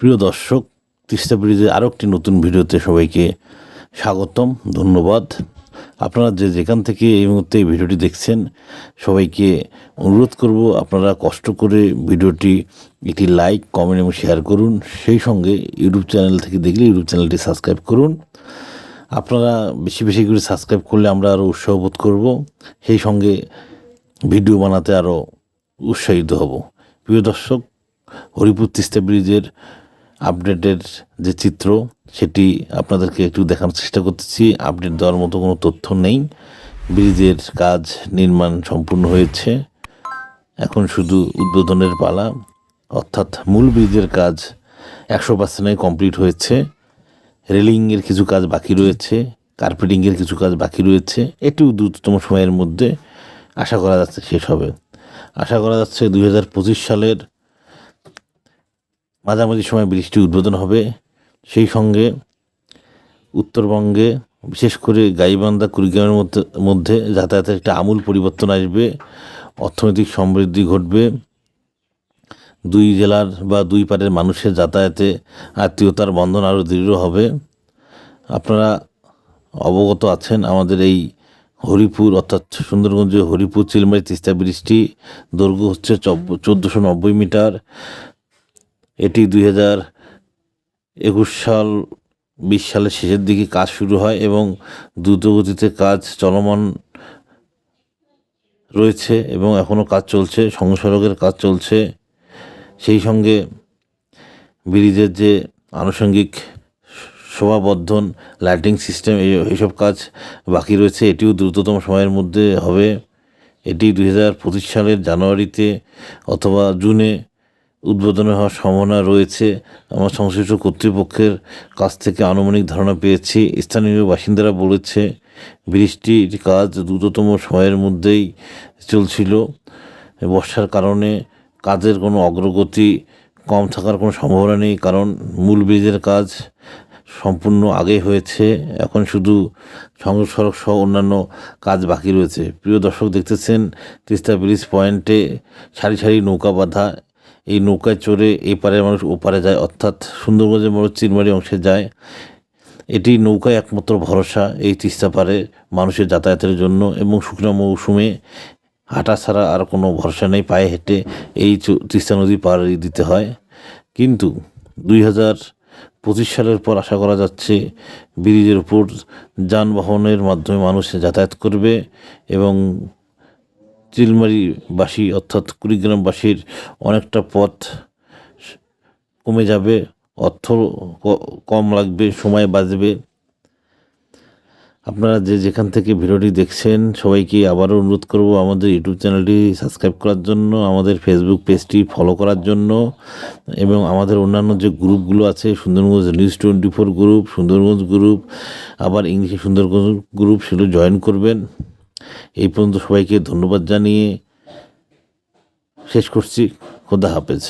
প্রিয় দর্শক, তিস্তা ব্রিজের আরও একটি নতুন ভিডিওতে সবাইকে স্বাগতম, ধন্যবাদ। আপনারা যে যেখান থেকে এই মুহূর্তে এই ভিডিওটি দেখছেন, সবাইকে অনুরোধ করব আপনারা কষ্ট করে ভিডিওটি একটি লাইক, কমেন্ট এবং শেয়ার করুন। সেই সঙ্গে ইউটিউব চ্যানেল থেকে দেখলে ইউটিউব চ্যানেলটি সাবস্ক্রাইব করুন। আপনারা বেশি বেশি করে সাবস্ক্রাইব করলে আমরা আরও উৎসাহ বোধ করব। সেই সঙ্গে ভিডিও বানাতে আরও উৎসাহিত হব। প্রিয় দর্শক, হরিপুর তিস্তা ব্রিজের আপডেটের যে চিত্র, সেটি আপনাদেরকে একটু দেখানোর চেষ্টা করতেছি। আপডেট দেওয়ার মতো কোনো তথ্য নেই। ব্রিজের কাজ নির্মাণ সম্পূর্ণ হয়েছে। এখন শুধু উদ্বোধনের পালা, অর্থাৎ মূল ব্রিজের কাজ একশো পার্সেন্টে কমপ্লিট হয়েছে। রেলিংয়ের কিছু কাজ বাকি রয়েছে, কার্পেটিংয়ের কিছু কাজ বাকি রয়েছে। এটিও দ্রুততম সময়ের মধ্যে আশা করা যাচ্ছে শেষ হবে। আশা করা যাচ্ছে দুই হাজার পঁচিশ সালের মাঝামাঝি সময় বৃষ্টি উদ্বোধন হবে। সেই সঙ্গে উত্তরবঙ্গে, বিশেষ করে গাইবান্ধা, কুড়িগ্রামের মধ্যে মধ্যে যাতায়াতের একটা আমূল পরিবর্তন আসবে। অর্থনৈতিক সমৃদ্ধি ঘটবে। দুই জেলার বা দুই পারের মানুষের যাতায়াতে আত্মীয়তার বন্ধন আরও দৃঢ় হবে। আপনারা অবগত আছেন আমাদের এই হরিপুর, অর্থাৎ সুন্দরগঞ্জের হরিপুর, চিলমারি, তিস্তা ব্রিজটি দৈর্ঘ্য হচ্ছে চোদ্দোশো নব্বই মিটার। এটি দুই হাজার একুশ সাল, বিশ সালের শেষের দিকে কাজ শুরু হয় এবং দ্রুতগতিতে কাজ চলমান রয়েছে এবং এখনও কাজ চলছে সংসড়কের কাজ চলছে। সেই সঙ্গে ব্রিজের যে আনুষঙ্গিক শোভাবর্ধন, লাইটিং সিস্টেম এই এইসব কাজ বাকি রয়েছে, এটিও দ্রুততম সময়ের মধ্যে হবে। এটি দুই হাজার পঁচিশ সালের জানুয়ারিতে অথবা জুনে উদ্বোধনে হওয়ার সম্ভাবনা রয়েছে। আমার সংশ্লিষ্ট কর্তৃপক্ষের কাছ থেকে আনুমানিক ধারণা পেয়েছি। স্থানীয় বাসিন্দারা বলেছে, বৃষ্টির কাজ দ্রুততম সময়ের মধ্যেই চলছিল। বর্ষার কারণে কাজের কোনো অগ্রগতি কম থাকার কোনো সম্ভাবনা নেই, কারণ মূল ব্রিজের কাজ সম্পূর্ণ আগে হয়েছে। এখন শুধু সংযোগ সড়ক সহ অন্যান্য কাজ বাকি রয়েছে। প্রিয় দর্শক দেখতেছেন, তিস্তা ব্রিজ পয়েন্টে সারি সারি নৌকা বাঁধা এই নৌকায় চড়ে এপারের মানুষ ওপারে যায়, অর্থাৎ সুন্দরগঞ্জের মানুষ চিরমারি অংশে যায়। এটি নৌকায় একমাত্র ভরসা এই তিস্তা পারে মানুষের যাতায়াতের জন্য এবং শুকনো মৌসুমে হাঁটা ছাড়া আর কোনো ভরসা নেই, পায়ে হেঁটে এই তিস্তা নদী পার দিতে হয়। কিন্তু দুই হাজার পঁচিশ সালের পর আশা করা যাচ্ছে ব্রিজের উপর যানবাহনের মাধ্যমে মানুষ যাতায়াত করবে এবং চিলমারিবাসী অর্থাৎ কুড়িগ্রামবাসীর অনেকটা পথ কমে যাবে, অর্থ কম লাগবে, সময় বাঁচবে। আপনারা যে যেখান থেকে ভিডিওটি দেখছেন, সবাইকে আবারও অনুরোধ করব আমাদের ইউটিউব চ্যানেলটি সাবস্ক্রাইব করার জন্য, আমাদের ফেসবুক পেজটি ফলো করার জন্য, এবং আমাদের অন্যান্য যে গ্রুপগুলো আছে, Sundarganj news twenty four group, Sundarganj group, আবার ইংলিশে সুন্দরগঞ্জ গ্রুপ, সেগুলো জয়েন করবেন। এই পর্যন্ত সবাইকে ধন্যবাদ জানিয়ে শেষ করছি। খোদা হাফেজ।